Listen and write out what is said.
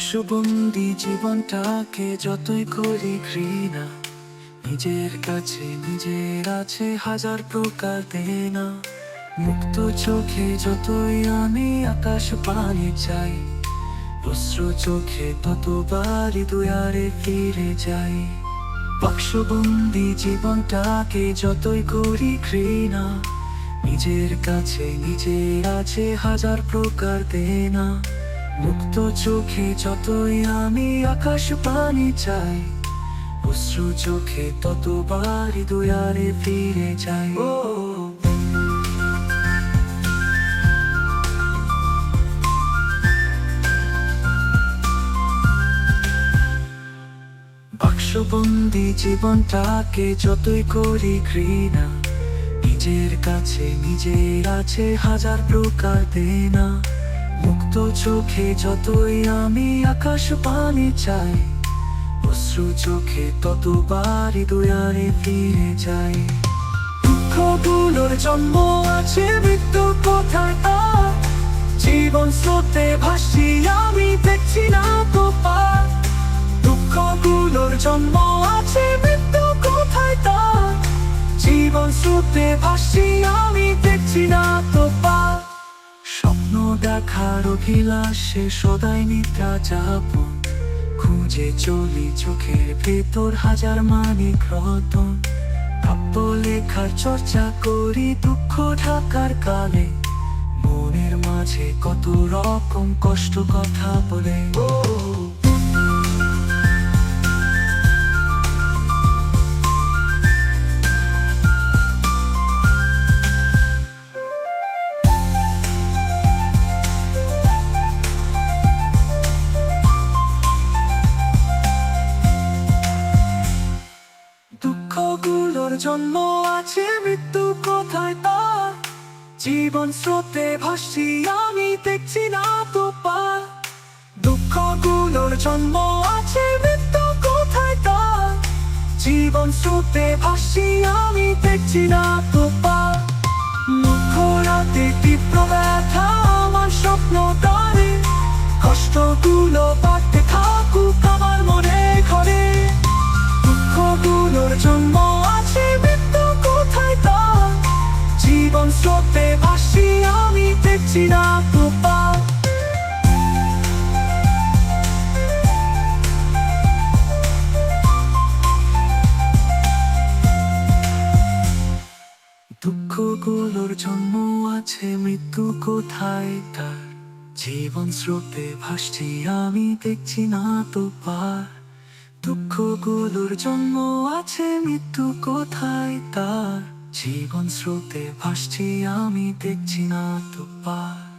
বাক্সবন্দি জীবনটাকে যতই করি ঘৃণা, নিজের কাছে নিজের আছে হাজার প্রকার দেনা। মুক্ত চোখে যতই আমি আকাশ পানি চাই অশ্রু চোখে ততবারই দুয়ারে ফিরে যাই। বাক্সবন্দি জীবনটাকে যতই করি ঘৃণা, নিজের কাছে নিজের আছে হাজার প্রকার দেনা। মুক্ত চোখে যতই আমি আকাশ পানি চাই, অশ্রু চোখে ততবারই দুয়ারে ফিরে যাই। ও, বাক্সবন্দি জীবনটাকে যতই করি ঘৃণা, নিজের কাছে নিজের আছে হাজার প্রকার দেনা। মুক্ত চোখে যতই আমি আকাশ পানি চাই, অশ্রু চোখে ততবারই দুয়ারে ফিরে যাই। দুঃখগুলোর জন্ম আছে মৃত্যু কোথায় তা, জীবন স্রোতে ভাসি আমি, দেখছি না তো পার দুঃখগুলোর জন্ম আছে মৃত্যু কোথায় তার জীবন স্রোতে ভাসি আমি, দেখছি না তো পার দেখার অভিলাষে সদাই নিদ্রা যাপন। খুঁজে চলি চোখের ভেতর হাজার মানিক রতন। কাব্য লেখার চর্চা করি দুঃখ ঢাকার কালে। মনের মাঝে কত রকম কষ্ট কথা বলে। দুঃখগুলোর জন্ম আছে, মৃত্যু কোথায় তার জীবন স্রোতে ভাসি আমি দেখছি না তো পার দুঃখগুলোর জন্ম আছে, মৃত্যু কোথায় তার জীবন স্রোতে ভাসি আমি দেখছি না তো পার মুখ রাতে তীব্র ব্যথা, আমার স্বপ্ন তারে। কষ্টগুলো বাড়তে দেখছি না দুঃখগুলোর জন্ম আছে, মৃত্যু কোথায় তার? জীবন স্রোতে ভাসছি, আমি দেখছি না তো পার। দুঃখগুলোর জন্ম আছে, মৃত্যু কোথায় তার? জীবন স্রোতে ভাসছি আমি দেখছি না তো পার।